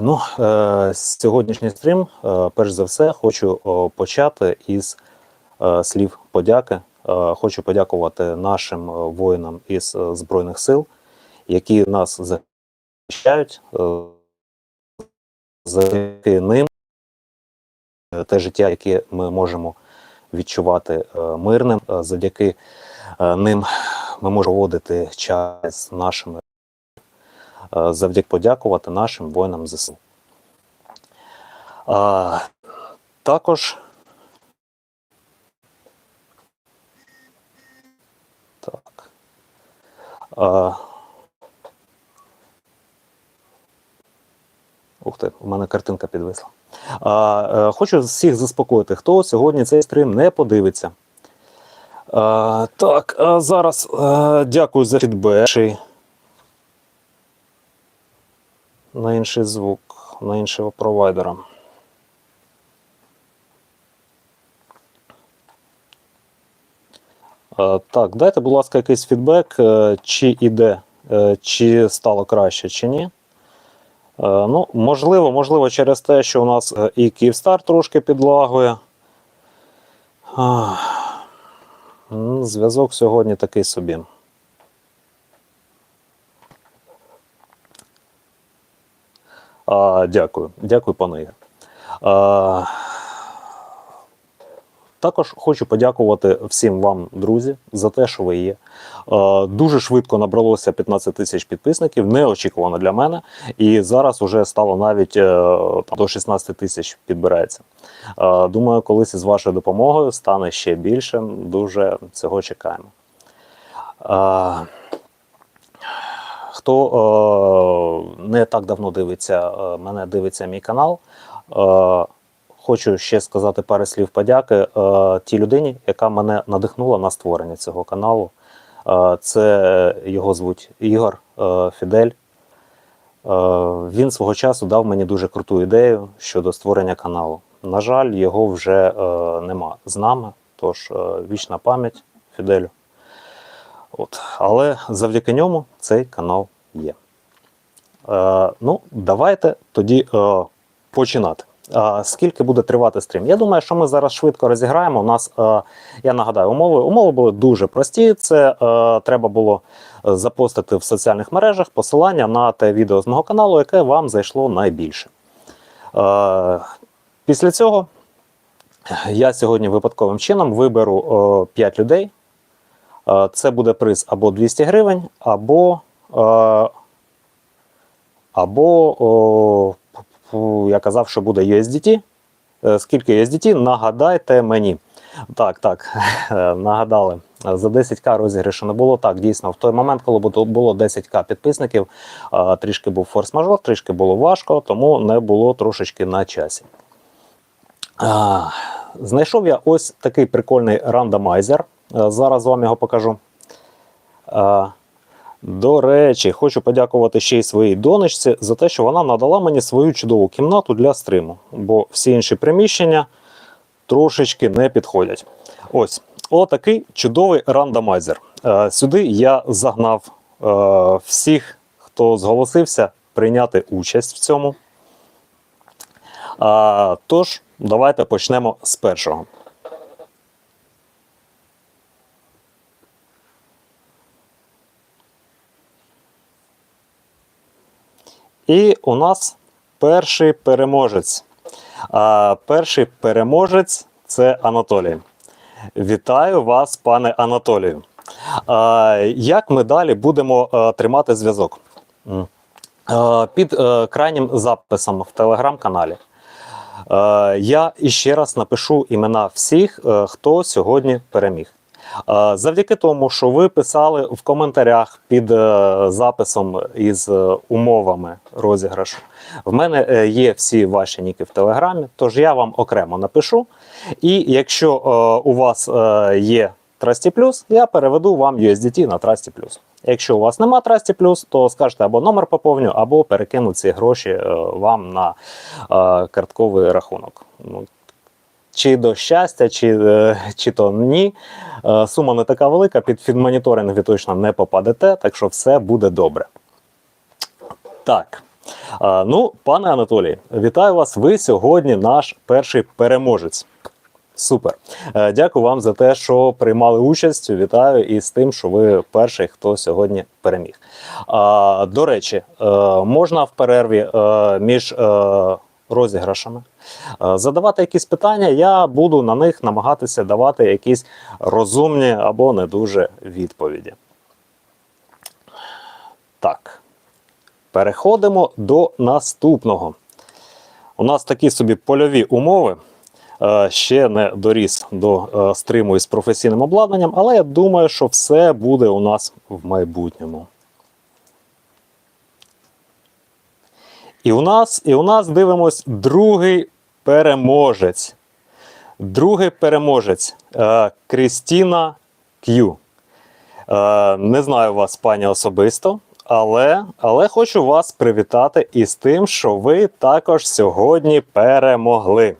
ну, е, сьогоднішній стрім, е, перш за все, хочу почати із е, слів подяки. Хочу подякувати нашим воїнам із Збройних сил, які нас захищають. Е, завдяки ним те життя, яке ми можемо відчувати мирним, завдяки ним ми можемо проводити час з нашими завдяки подякувати нашим воїнам ЗСУ. А, також так. А, ух ти, у мене картинка підвисла. А, е, хочу всіх заспокоїти, хто сьогодні цей стрім не подивиться. А, так, а зараз а, дякую за фідбек на інший звук, на іншого провайдера. Е, Так, дайте, будь ласка, якийсь фідбек, е, чи іде, е, чи стало краще, чи ні. Ну, можливо, можливо, через те, що у нас і Київстар трошки підлагує. Зв'язок сьогодні такий собі. А, дякую, дякую, пане Ігор. А, також хочу подякувати всім вам, друзі, за те, що ви є. Е, Дуже швидко набралося 15 тисяч підписників, неочікувано для мене. І зараз вже стало навіть е, там, до 16 тисяч підбирається. Е, Думаю, колись із вашою допомогою стане ще більше. Дуже цього чекаємо. Е, Хто е, не так давно дивиться, е, мене дивиться мій канал. Е, Хочу ще сказати пару слів подяки е, тій людині, яка мене надихнула на створення цього каналу. Е, це його звуть Ігор е, Фідель. Е, він свого часу дав мені дуже круту ідею щодо створення каналу. На жаль, його вже е, нема з нами, тож е, вічна пам'ять Фіделю. От. Але завдяки ньому цей канал є. Е, ну, давайте тоді е, починати. А, скільки буде тривати стрім? Я думаю, що ми зараз швидко розіграємо. У нас, е, я нагадаю, умови. Умови були дуже прості. Це е, треба було запостити в соціальних мережах посилання на те відео з мого каналу, яке вам зайшло найбільше. Е, після цього я сьогодні випадковим чином виберу е, 5 людей. Е, Це буде приз або 200 гривень, або, е, або я казав, що буде USDT. Е, Скільки USDT? Нагадайте мені. Так, так, нагадали. За 10к розіграшу не було. Так, дійсно, в той момент, коли було- було 10к підписників, трішки був форс-мажор, трішки було важко, тому не було трошечки на часі. Знайшов я ось такий прикольний рандомайзер. Е, Зараз вам його покажу. До речі, хочу подякувати ще й своїй донечці за те, що вона надала мені свою чудову кімнату для стриму, бо всі інші приміщення трошечки не підходять. Ось, отакий чудовий рандомайзер. Е, Сюди я загнав е, всіх, хто зголосився прийняти участь в цьому. Тож, давайте почнемо з першого. І у нас перший переможець. А, перший переможець це Анатолій. Вітаю вас, пане Анатолію. А, як ми далі будемо е, тримати зв'язок? Під е, крайнім записом в телеграм-каналі Е, Я іще раз напишу імена всіх, хто сьогодні переміг. Е, Завдяки тому, що ви писали в коментарях під е, записом із е, умовами розіграшу, в мене є всі ваші ніки в телеграмі, тож я вам окремо напишу. І якщо у вас є Trusty Plus, я переведу вам USDT на Trusty Plus. Якщо у вас нема Trusty Plus, то скажете або номер поповню, або перекину ці гроші вам на картковий рахунок. Чи до щастя, чи, е, чи то ні. Е, Сума не така велика, під фідмоніторинг ви точно не попадете, так що все буде добре. Так. Ну, пане Анатолій, вітаю вас. Ви сьогодні наш перший переможець. Супер. Е, Дякую вам за те, що приймали участь. Вітаю і з тим, що ви перший, хто сьогодні переміг. До речі, е, можна в перерві е, між е, розіграшами е, задавати якісь питання. Я буду на них намагатися давати якісь розумні або не дуже відповіді. Так. Переходимо до наступного. У нас такі собі польові умови. Е, Ще не доріс до е, стриму із професійним обладнанням, але я думаю, що все буде у нас в майбутньому. І у нас, і у нас дивимось другий переможець. Другий переможець е, Крістіна К'ю. Е, не знаю вас, пані, особисто, але, але хочу вас привітати із тим, що ви також сьогодні перемогли.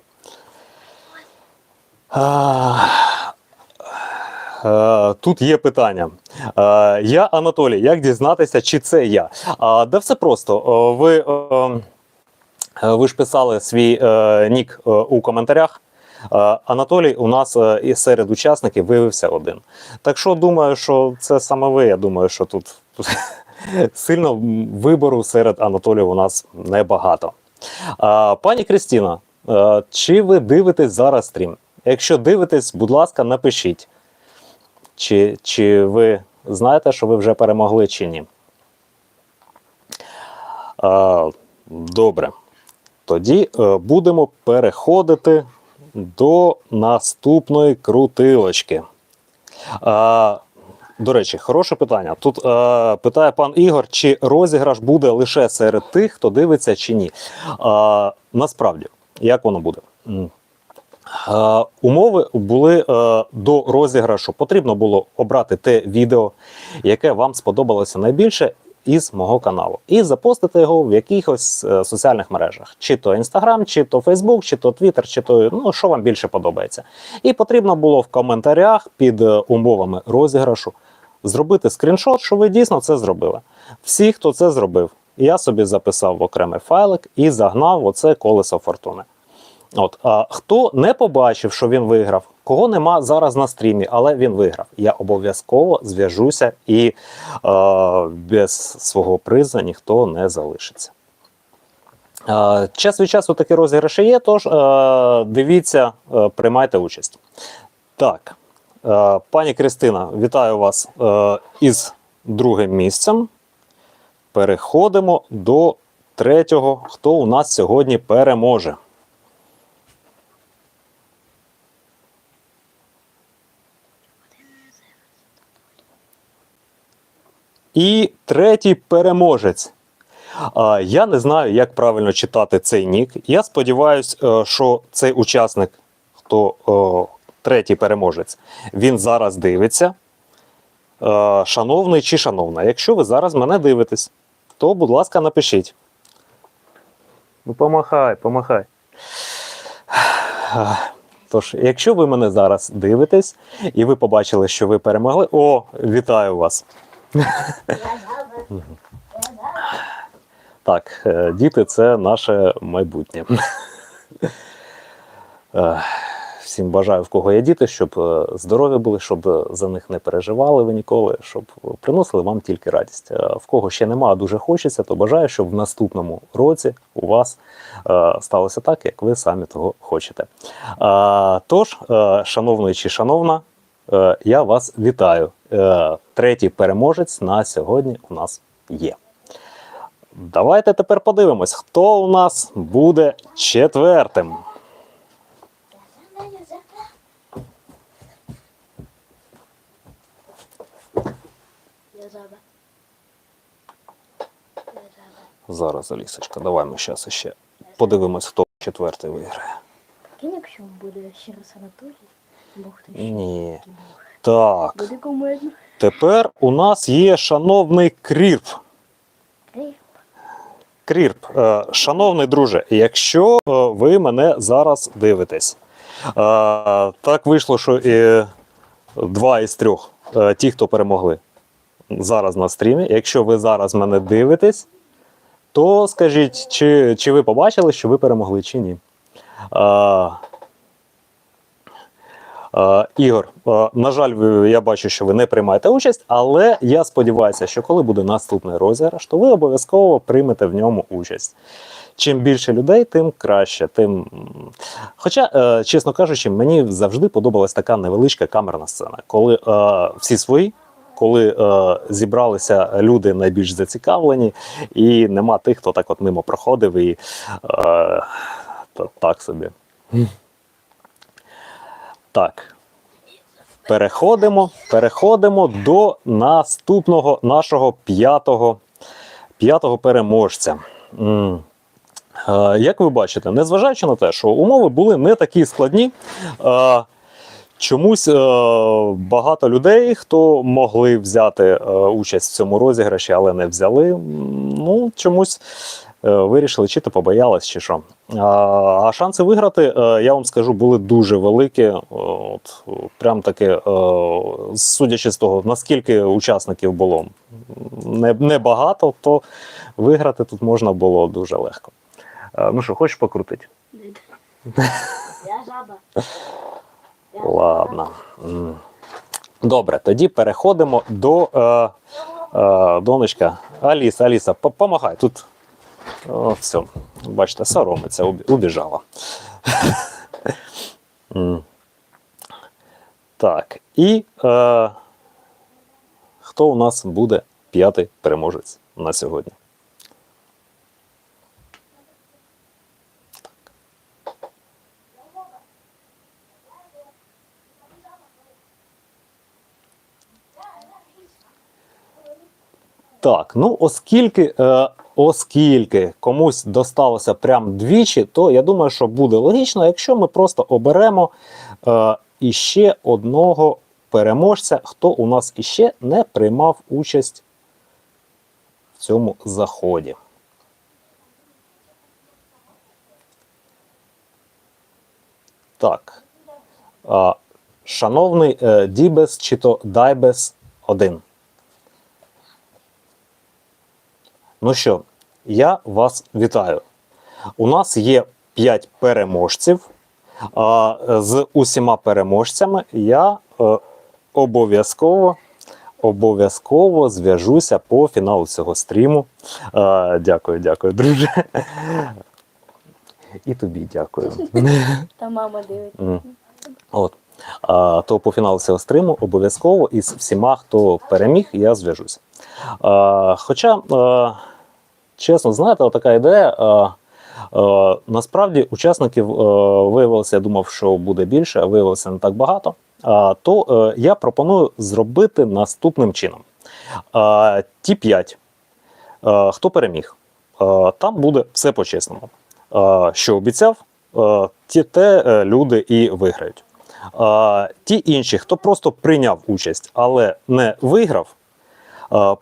Е, Тут є питання. Я Анатолій, як дізнатися, чи це я? Да все просто. Ви, е, е, ви ж писали свій е, нік е, у коментарях. Е, Анатолій у нас е, і серед учасників виявився один. Так що думаю, що це саме ви. Я думаю, що тут, тут сильно вибору серед Анатоліїв у нас небагато. А, Пані Крістіна, е, чи ви дивитесь зараз стрім? Якщо дивитесь, будь ласка, напишіть, чи, чи ви знаєте, що ви вже перемогли, чи ні. А, добре. Тоді е, будемо переходити до наступної крутилочки. А, до речі, хороше питання. Тут е, питає пан Ігор, чи розіграш буде лише серед тих, хто дивиться, чи ні. А, насправді, як воно буде? Е, Умови були е, до розіграшу. Потрібно було обрати те відео, яке вам сподобалося найбільше із мого каналу, і запостити його в якихось е, соціальних мережах: чи то Instagram, чи то Facebook, чи то Twitter, чи то ну що вам більше подобається. І потрібно було в коментарях під е, умовами розіграшу зробити скріншот, що ви дійсно це зробили. Всі, хто це зробив, я собі записав в окремий файлик і загнав оце колесо фортуни. От а хто не побачив, що він виграв, кого нема зараз на стрімі, але він виграв. Я обов'язково зв'яжуся і е, без свого приза ніхто не залишиться. Е, час від часу такі розіграші є, тож е, дивіться, е, приймайте участь. Так, е, пані Кристина, вітаю вас е, із другим місцем. Переходимо до третього, хто у нас сьогодні переможе. І третій переможець. Я не знаю, як правильно читати цей нік. Я сподіваюся, що цей учасник, хто о, третій переможець, він зараз дивиться. Е, Шановний чи шановна, якщо ви зараз мене дивитесь, то, будь ласка, напишіть. Ну, помахай, помахай. Тож, якщо ви мене зараз дивитесь і ви побачили, що ви перемогли, о, вітаю вас! Так, е, діти це наше майбутнє. Е, Всім бажаю, в кого є діти, щоб е, здорові були, щоб за них не переживали ви ніколи, щоб приносили вам тільки радість. В кого ще нема, а дуже хочеться, то бажаю, щоб в наступному році у вас сталося так, як ви самі того хочете. Тож, шановний чи шановна, я вас вітаю. Е, Третій переможець на сьогодні у нас є. Давайте тепер подивимось, хто у нас буде четвертим. Зараз, Алісочка, давай ми зараз ще подивимось, хто четвертий виграє. Якщо буде ще раз Анатолій, Ні. Так, тепер у нас є шановний Крірп. Крірп, е, шановний друже, якщо е, ви мене зараз дивитесь, е, так вийшло, що і два із трьох, ті, хто перемогли зараз на стрімі. Якщо ви зараз мене дивитесь, то скажіть, чи, чи ви побачили, що ви перемогли, чи ні? А, Ігор, на жаль, я бачу, що ви не приймаєте участь, але я сподіваюся, що коли буде наступний розіграш, то ви обов'язково приймете в ньому участь. Чим більше людей, тим краще. Тим... Хоча, е, чесно кажучи, мені завжди подобалась така невеличка камерна сцена, коли е, всі свої, коли е, зібралися люди найбільш зацікавлені, і нема тих, хто так от мимо проходив і е, так собі. Так. Переходимо, переходимо до наступного нашого п'ятого, п'ятого переможця. Е, Як ви бачите, незважаючи на те, що умови були не такі складні, е, чомусь е, багато людей, хто могли взяти участь в цьому розіграші, але не взяли, ну чомусь вирішили, чи то побоялись, чи що. А, шанси виграти, е, я вам скажу, були дуже великі. Е, От, е, прям таки, е, судячи з того, наскільки учасників було не- небагато, то виграти тут можна було дуже легко. Е, Ну що, хочеш покрутити? Я жаба. Ладно. Добре, тоді переходимо до е, е, донечка. Аліса, Аліса, помагай. Тут о, все. Бачите, соромиться, убі- убіжала. Так, і е, хто у нас буде п'ятий переможець на сьогодні? Так, ну оскільки, е, оскільки комусь досталося прям двічі, то я думаю, що буде логічно, якщо ми просто оберемо е, іще одного переможця, хто у нас іще не приймав участь в цьому заході. Так. Шановний е, Дібес чи то Дайбес 1. Ну що, я вас вітаю. У нас є 5 переможців. А з усіма переможцями я е, обов'язково обов'язково зв'яжуся по фіналу цього стріму. Е, дякую, дякую, друже. І тобі дякую. Та мама дивиться. От. А, то по фіналу цього стриму обов'язково із всіма, хто переміг, я зв'яжуся. Хоча, чесно, знаєте, така ідея. Насправді учасників виявилося, я думав, що буде більше, а виявилося не так багато. То е, я пропоную зробити наступним чином: ті 5, хто переміг, там буде все по-чесному. Що обіцяв, ті те е, люди і виграють. Ті інші, хто просто прийняв участь, але не виграв,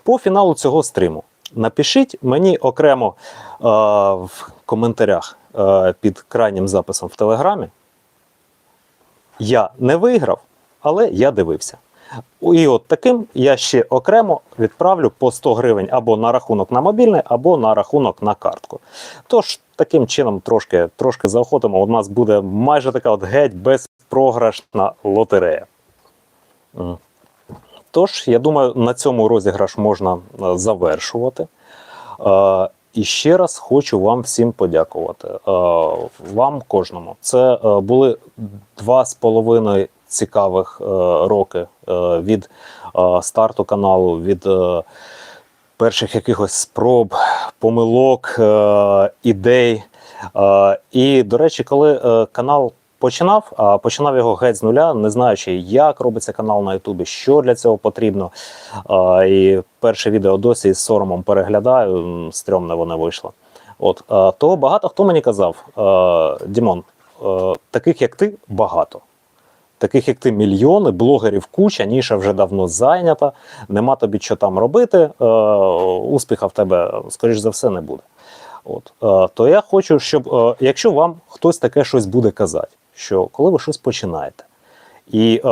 по фіналу цього стриму напишіть мені окремо а, в коментарях а, під крайнім записом в Телеграмі. Я не виграв, але я дивився. І от таким я ще окремо відправлю по 100 гривень або на рахунок на мобільний, або на рахунок на картку. Тож таким чином трошки, трошки заохотимо. У нас буде майже така от геть безпрограшна лотерея. Тож, я думаю, на цьому розіграш можна е, завершувати. Е, І ще раз хочу вам всім подякувати. Е, Вам кожному. Це були два з половиною цікавих роки від старту каналу, від перших якихось спроб, помилок, ідей. І, до речі, коли канал починав, а починав його геть з нуля, не знаючи, як робиться канал на Ютубі, що для цього потрібно. І перше відео досі з соромом переглядаю, стрьомне воно вийшло. От, то багато хто мені казав, Дімон, таких як ти багато. Таких як ти мільйони, блогерів куча, ніша вже давно зайнята, нема тобі що там робити, е, успіха в тебе, скоріш за все, не буде. От, е, то я хочу, щоб е, якщо вам хтось таке щось буде казати, що коли ви щось починаєте, І е,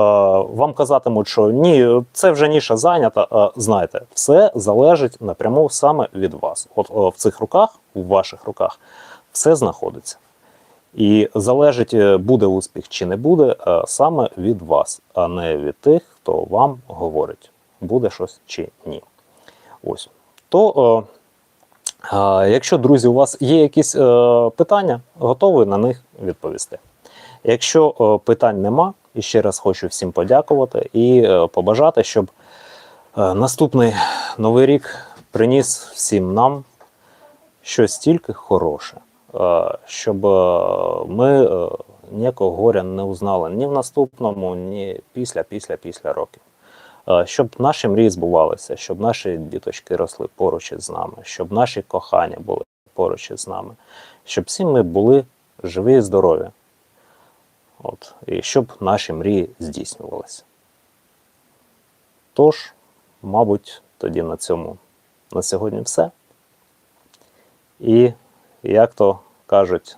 вам казатимуть, що ні, це вже ніша зайнята. Е, знаєте, все залежить напряму саме від вас. От е, в цих руках, у ваших руках, все знаходиться. І залежить, е, буде успіх чи не буде, е, саме від вас, а не від тих, хто вам говорить, буде щось чи ні. Ось. То, е, е, якщо, друзі, у вас є якісь е, питання, готовий на них відповісти. Якщо е, питань нема, і ще раз хочу всім подякувати і е, побажати, щоб е, наступний новий рік приніс всім нам щось тільки хороше, щоб ми ніякого горя не узнали ні в наступному, ні після, після, після років. Щоб наші мрії збувалися, щоб наші діточки росли поруч із нами, щоб наші кохання були поруч із нами, щоб всі ми були живі і здорові. От, і щоб наші мрії здійснювалися. Тож, мабуть, тоді на цьому на сьогодні все. І, як то кажуть,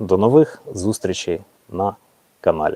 до нових зустрічей на каналі.